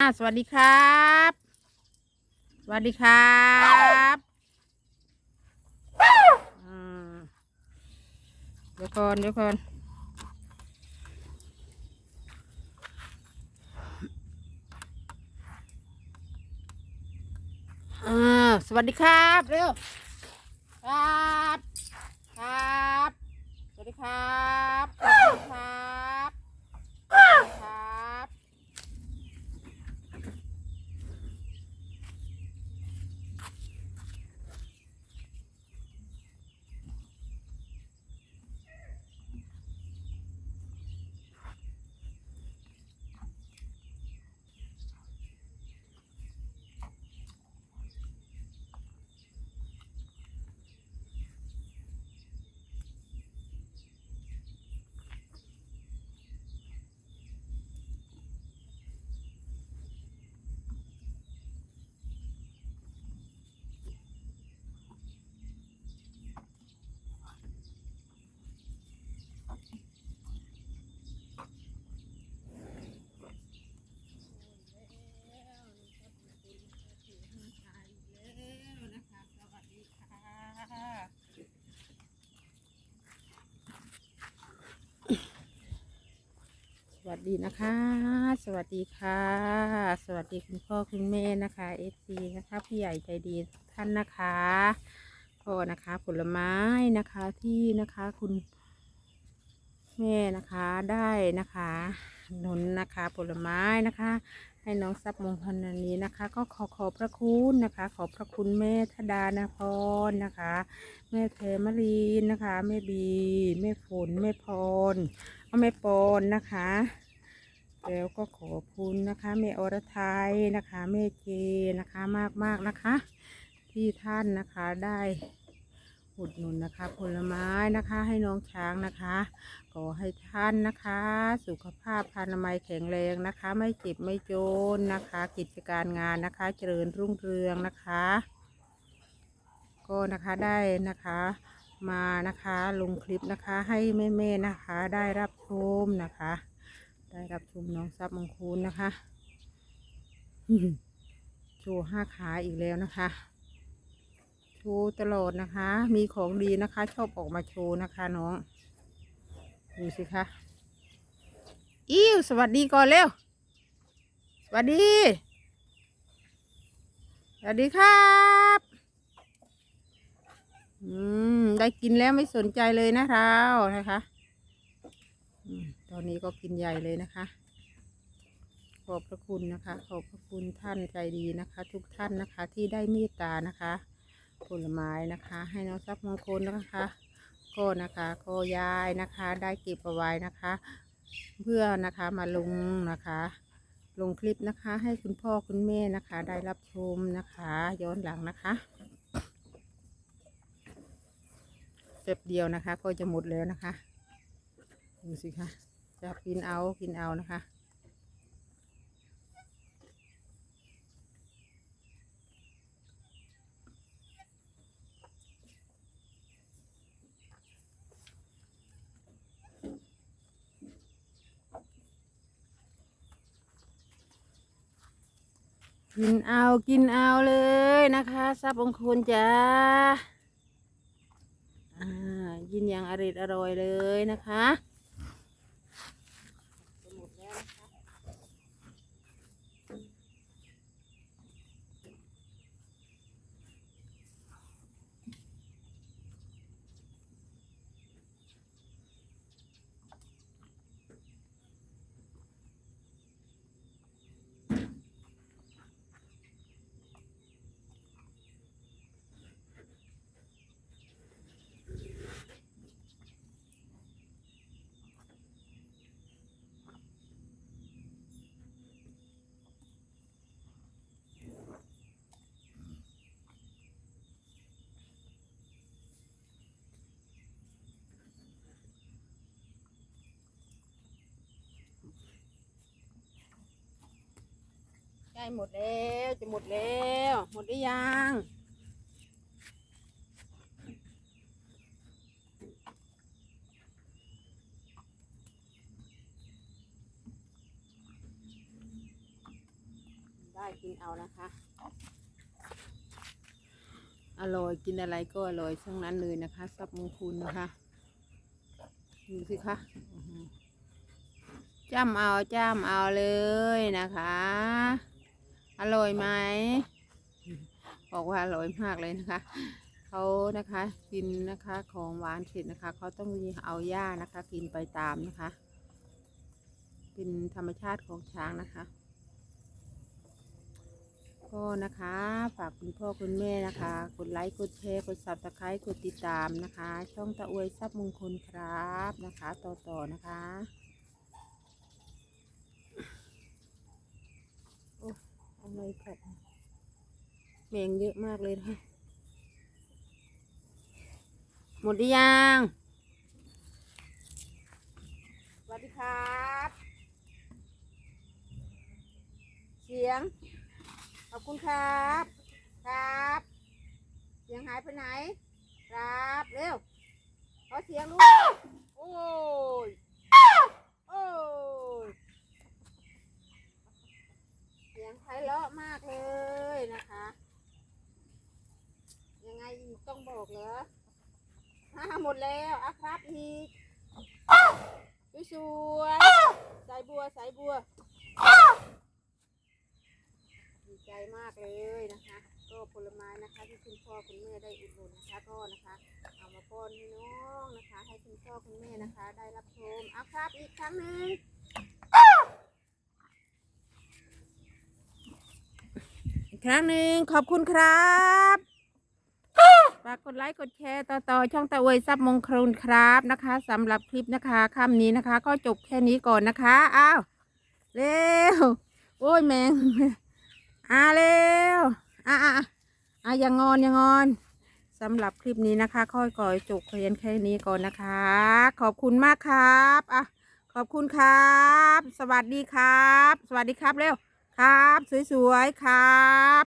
อ่าสวัสดีครับ สวัสดีครับเดี๋ยวก่อนเดี๋ยวก่อนอ่าสวัสดีครับ เร็ว ครับ ครับ สวัสดีครับสวัสดีครับสวัสดีครับ ส วัสดีนะคะ สวัสดีค่ะ สวัสดีคุณพ่อคุณแม่นะคะเอฟซีนะคะพี่ใหญ่ใจดีท่านนะคะก็นะคะผลไม้นะคะที่นะคะคุณแม่นะคะได้นะคะหนุนนะคะผลไม้นะคะ ให้น้องทรัพย์มงคลนนี้นะคะ ก็ขอขอบพระคุณนะคะ ขอบพระคุณแม่ธดานพรนะคะ แม่เทมรีนนะคะแม่บี แม่ฝนแม่พร แม่ปอนนะคะ แล้วก็ขอบคุณนะคะแม่อรไทยนะคะแม่เจนะคะมากมากนะคะ ที่ท่านนะคะได้อุดหนุนนะคะ ผลไม้นะคะให้น้องช้างนะคะขอให้ท่านนะคะ สุขภาพพานามัยแข็งแรงนะคะ ไม่เจ็บไม่จนนะคะ กิจการงานนะคะ เจริญรุ่งเรืองนะคะ ก็นะคะได้นะคะ มานะคะ ลงคลิปนะคะให้แม่ๆนะคะ ได้รับชมนะคะ ได้รับชมน้องทรัพย์มงคูลนะคะโชว์ห้าขาอีกแล้วนะคะโชว์ตลอดนะคะ มีของดีนะคะ ชอบออกมาโชว์นะคะน้อง ดูสิคะอิ้วสวัสดีก่อนเร็ว สวัสดี สวัสดีครับ อืม ได้กินแล้วไม่สนใจเลยนะเรานะคะอตอนนี้ก็กินใหญ่เลยนะคะ ขอบพระคุณนะคะ ขอบพระคุณท่านใจดีนะคะ ทุกท่านนะคะ ที่ได้เมตตานะคะผลไม้นะคะ ให้น้องทรัพย์มงคลนะคะ ก็นะคะก็ยายนะคะ ได้เก็บเอาไว้นะคะ เพื่อนะคะมาลงนะคะ ลงคลิปนะคะ ให้คุณพ่อคุณแม่นะคะ ได้รับชมนะคะ ย้อนหลังนะคะ เสร็จเดียวนะคะ ก็จะหมดแล้วนะคะดูสิคะจะกินเอากินเอานะคะกินเอากินเอาเลยนะคะทรัพย์องคุณจ้า กินอย่างอร่อยอร่อยเลยนะคะจะ กล้หมดแล้วจะหมดแล้ว หมดหรือยังได้กินเอานะคะ อร่อยกินอะไรก็อร่อยทั้งนั้นเลยนะคะซับมงคุลนะคะดูสิคะจ้ำเอาจ้ำเอาเลยนะคะ อร่อยไหมบอกว่าอร่อยมากเลยนะคะเขานะคะกินนะคะของหวานเสร็จนะคะเขาต้องมีเอาหญ้านะคะ กินไปตามนะคะ เป็นธรรมชาติของช้างนะคะก็นะคะฝากคุณพ่อคุณแม่นะคะ กดไลค์กดแชร์กดซับสไครต์กดติดตามนะคะ ช่องตะอวยทรัพย์มงคลครับนะคะ ต่อต่อนะคะ โอ้ อะไรครับแมงเยอะมากเลยนะคะหมดหรือยังสวัสดีครับเสียง ขอบคุณครับ ครับ เสียงหายไปไหน ครับ เร็วขอเสียงลูกโอ้ย โอ้ย เสียงไพเราะมากเลยนะคะ ยังไงอีกต้องบอกเหรอ หมดแล้วอะครับอีกสวยๆสายบัวสายบัวดีใจมากเลยนะคะ ก็ผลไม้นะคะ ที่คุณพ่อคุณแม่ได้อุดหนุนนะคะก็นะคะเอามาป้อนให้น้องนะคะ ให้คุณพ่อคุณแม่นะคะ ได้รับชมเอาครับอีกครั้งหนึ่งอีกครั้งหนึ่งขอบคุณครับากกดไลค์กดแชร์ต่อต่อช่องตะเวยซับมงคลครับนะคะสำหรับคลิปนะคะค่ำนี้นะคะ ก็จบแค่นี้ก่อนนะคะอ้าวเร็วโอ้ยแมงอ่าเร็วอะอะอะอะอย่างงอนอย่างงอนสำหรับคลิปนี้นะคะ ค่อยก่อยจบเพียงแค่นี้ก่อนนะคะ ขอบคุณมากครับอะขอบคุณครับ สวัสดีครับ สวัสดีครับเร็วครับ สวยๆครับ